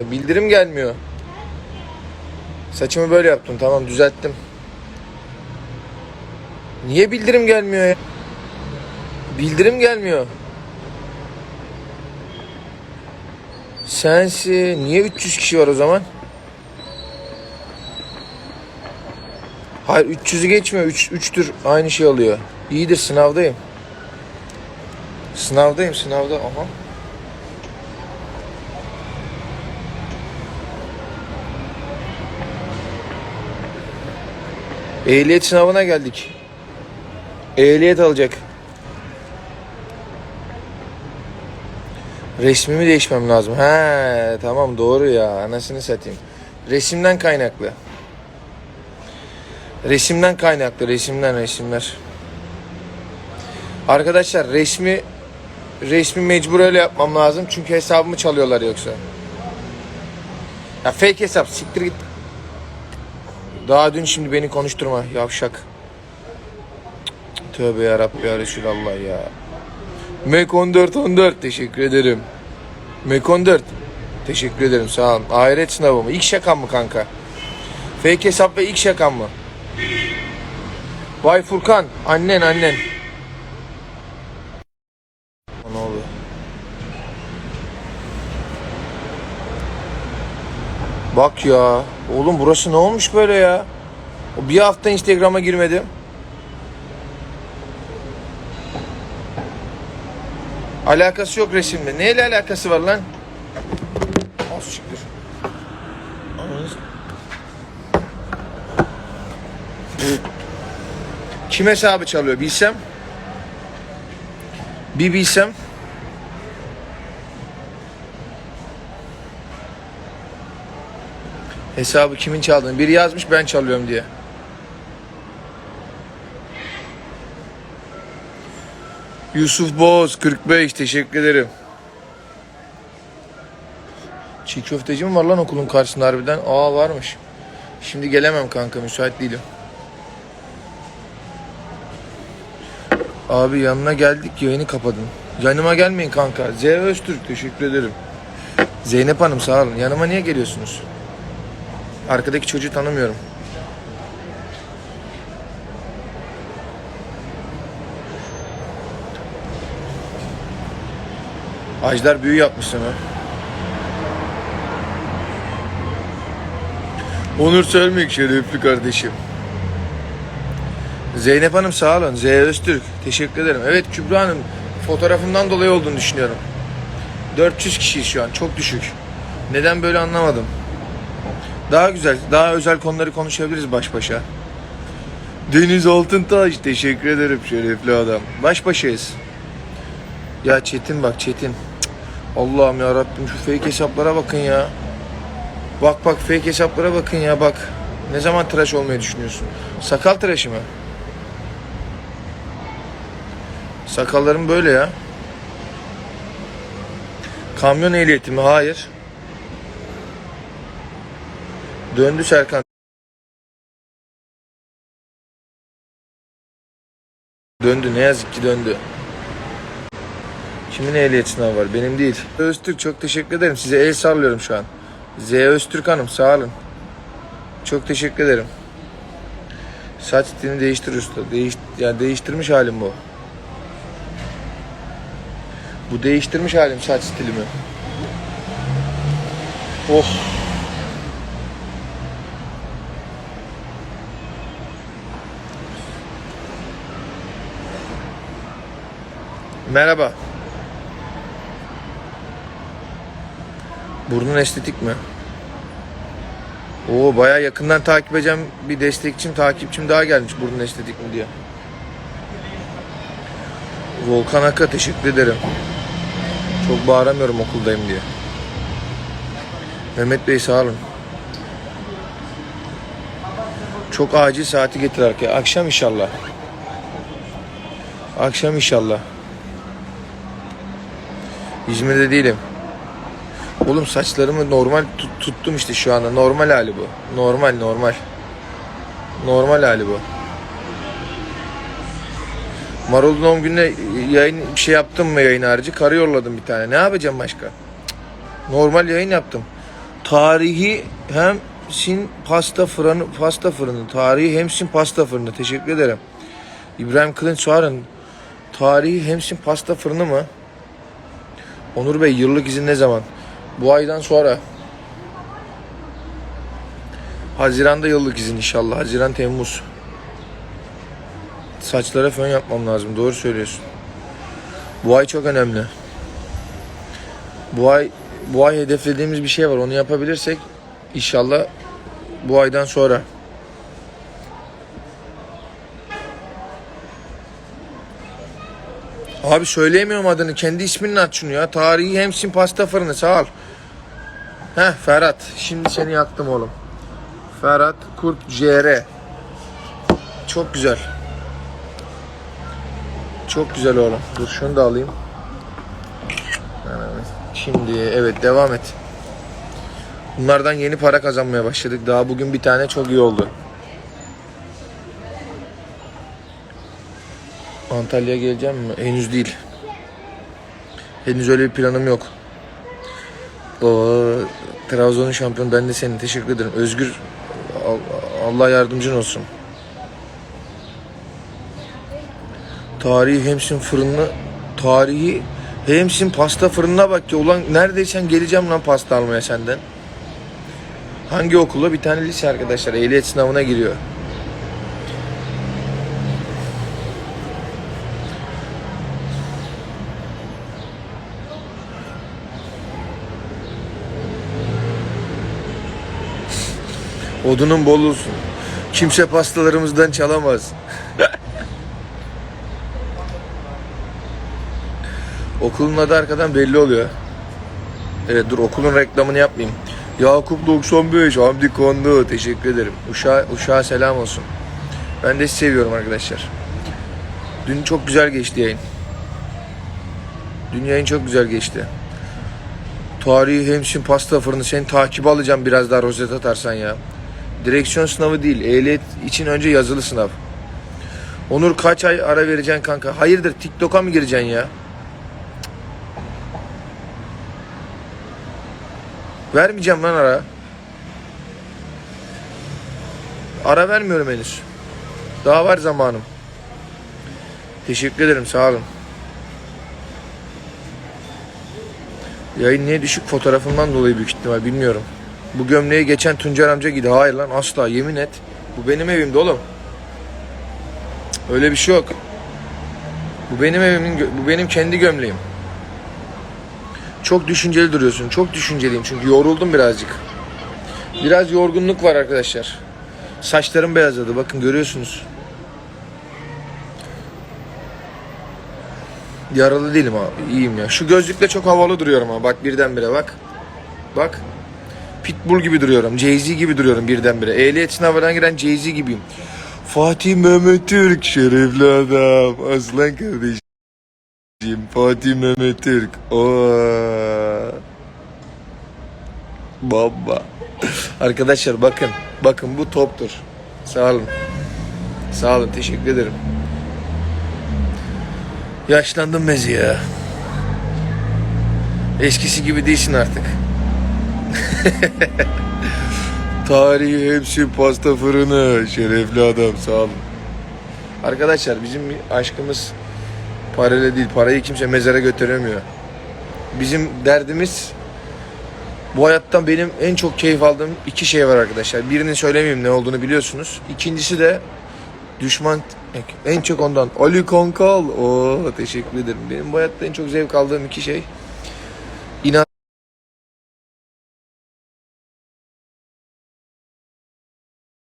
Bildirim gelmiyor. Saçımı böyle yaptım. Tamam düzelttim. Niye bildirim gelmiyor ya? Bildirim gelmiyor. Sensi niye 300 kişi var o zaman? Hayır 300'ü geçmiyor. 3 3 tür aynı şey alıyor. İyidir sınavdayım. Sınavdayım sınavda ama. Ehliyet sınavına geldik. Ehliyet alacak. Resmimi değişmem lazım. He tamam doğru ya. Anasını satayım. Resimden kaynaklı. Resimden kaynaklı. Resimden resimler. Arkadaşlar resmi resmi mecbur öyle yapmam lazım. Çünkü hesabımı çalıyorlar yoksa. Ya fake hesap siktir git. Daha dün şimdi beni konuşturma yavşak. Tövbe yarabbi ya Resulallah ya. Mek 14 14 teşekkür ederim. Mek 14 teşekkür ederim sağ olun. Ahiret sınavı mı? İlk şakam mı kanka? Fake hesap ve ilk şakam mı? Vay Furkan annen annen. Ne oluyor? Bak ya. Oğlum burası ne olmuş böyle ya? O bir hafta Instagram'a girmedim. Alakası yok resimle. Neyle alakası var lan? Az şükür. Kim hesabı çalıyor bilsem. Bir bilsem. Hesabı kimin çaldığını. Biri yazmış ben çalıyorum diye. Yusuf Boz 45 teşekkür ederim. Çiğ köfteci mi var lan okulun karşısında harbiden? Aa varmış. Şimdi gelemem kanka müsait değilim. Abi yanına geldik yayını kapadın. Yanıma gelmeyin kanka. Z Öztürk teşekkür ederim. Zeynep Hanım sağ olun. Yanıma niye geliyorsunuz? Arkadaki çocuğu tanımıyorum. Ajdar büyü yapmış sana. Onur Sölmük şerefli kardeşim. Zeynep Hanım sağ olun. Z Öztürk. Teşekkür ederim. Evet Kübra Hanım fotoğrafımdan dolayı olduğunu düşünüyorum. 400 kişiyiz şu an. Çok düşük. Neden böyle anlamadım. Daha güzel, daha özel konuları konuşabiliriz baş başa. Deniz Altıntaş teşekkür ederim şerefli adam. Baş başayız. Ya Çetin bak Çetin. Cık. Allah'ım ya Rabbim şu fake hesaplara bakın ya. Bak bak fake hesaplara bakın ya bak. Ne zaman tıraş olmayı düşünüyorsun? Sakal tıraşı mı? Sakallarım böyle ya. Kamyon ehliyeti mi? Hayır. Döndü Serkan. Döndü ne yazık ki döndü. Kimin ehliyet sınavı var? Benim değil. Öztürk çok teşekkür ederim. Size el sallıyorum şu an. Z Öztürk Hanım sağ olun. Çok teşekkür ederim. Saç stilini değiştir usta. Değiş, yani değiştirmiş halim bu. Bu değiştirmiş halim saç stilimi. Oh. Merhaba. Burnun estetik mi? Oo bayağı yakından takip edeceğim bir destekçim, takipçim daha gelmiş burnun estetik mi diye. Volkan Aka teşekkür ederim. Çok bağıramıyorum okuldayım diye. Mehmet Bey sağ olun. Çok acil saati getir arkaya. Akşam inşallah. Akşam inşallah. İzmir'de değilim. Oğlum saçlarımı normal tut- tuttum işte şu anda. Normal hali bu. Normal normal. Normal hali bu. Marul'un doğum gününe yayın bir şey yaptım mı yayın harici? Karı yolladım bir tane. Ne yapacağım başka? Normal yayın yaptım. Tarihi hem sin pasta fırını pasta fırını. Tarihi hemsin pasta fırını. Teşekkür ederim. İbrahim Kılınç Soğar'ın tarihi hemsin pasta fırını mı? Onur Bey yıllık izin ne zaman? Bu aydan sonra. Haziranda yıllık izin inşallah. Haziran Temmuz. Saçlara fön yapmam lazım. Doğru söylüyorsun. Bu ay çok önemli. Bu ay bu ay hedeflediğimiz bir şey var. Onu yapabilirsek inşallah bu aydan sonra. Abi söyleyemiyorum adını. Kendi ismini aç şunu ya. Tarihi Hemşin Pasta Fırını. Sağ ol. Heh Ferhat. Şimdi seni yaktım oğlum. Ferhat Kurt CR. Çok güzel. Çok güzel oğlum. Dur şunu da alayım. Şimdi evet devam et. Bunlardan yeni para kazanmaya başladık. Daha bugün bir tane çok iyi oldu. Antalya'ya geleceğim mi? Henüz değil. Henüz öyle bir planım yok. O Trabzon'un şampiyonu ben de senin. Teşekkür ederim. Özgür Al- Allah yardımcın olsun. Tarihi Hemsin fırını tarihi Hemsin pasta fırınına bak ya ulan neredeysen geleceğim lan pasta almaya senden. Hangi okula? Bir tane lise arkadaşlar ehliyet sınavına giriyor. Odunun bol olsun. Kimse pastalarımızdan çalamaz. Okulun adı arkadan belli oluyor. Evet dur okulun reklamını yapmayayım. Yakup 95, Hamdi Kondu. Teşekkür ederim. Uşağa, uşağa selam olsun. Ben de sizi seviyorum arkadaşlar. Dün çok güzel geçti yayın. Dün yayın çok güzel geçti. Tarihi hemşin pasta fırını seni takip alacağım biraz daha rozet atarsan ya. Direksiyon sınavı değil. Ehliyet için önce yazılı sınav. Onur kaç ay ara vereceksin kanka? Hayırdır TikTok'a mı gireceksin ya? Vermeyeceğim lan ara. Ara vermiyorum henüz. Daha var zamanım. Teşekkür ederim sağ olun. Yayın niye düşük fotoğrafımdan dolayı büyük ihtimal bilmiyorum. Bu gömleği geçen Tuncer amca giydi. Hayır lan asla yemin et. Bu benim evimde oğlum. Öyle bir şey yok. Bu benim evimin, bu benim kendi gömleğim. Çok düşünceli duruyorsun. Çok düşünceliyim çünkü yoruldum birazcık. Biraz yorgunluk var arkadaşlar. Saçlarım beyazladı. Bakın görüyorsunuz. Yaralı değilim abi. İyiyim ya. Şu gözlükle çok havalı duruyorum ama. Bak birdenbire bak. Bak. Pitbull gibi duruyorum. Jay-Z gibi duruyorum birdenbire. Ehliyet sınavından giren Jay-Z gibiyim. Fatih Mehmet Türk şerefli adam. Aslan kardeşim. Fatih Mehmet Türk. Oo. Baba. Arkadaşlar bakın. Bakın bu toptur. Sağ olun. Sağ olun. Teşekkür ederim. Yaşlandım Mezi ya. Eskisi gibi değilsin artık. Tarihi hepsi pasta fırını. Şerefli adam sağ olun. Arkadaşlar bizim aşkımız parayla değil. Parayı kimse mezara götüremiyor. Bizim derdimiz bu hayattan benim en çok keyif aldığım iki şey var arkadaşlar. Birini söylemeyeyim ne olduğunu biliyorsunuz. İkincisi de düşman en çok ondan Ali Kankal. Oo teşekkür ederim. Benim bu hayatta en çok zevk aldığım iki şey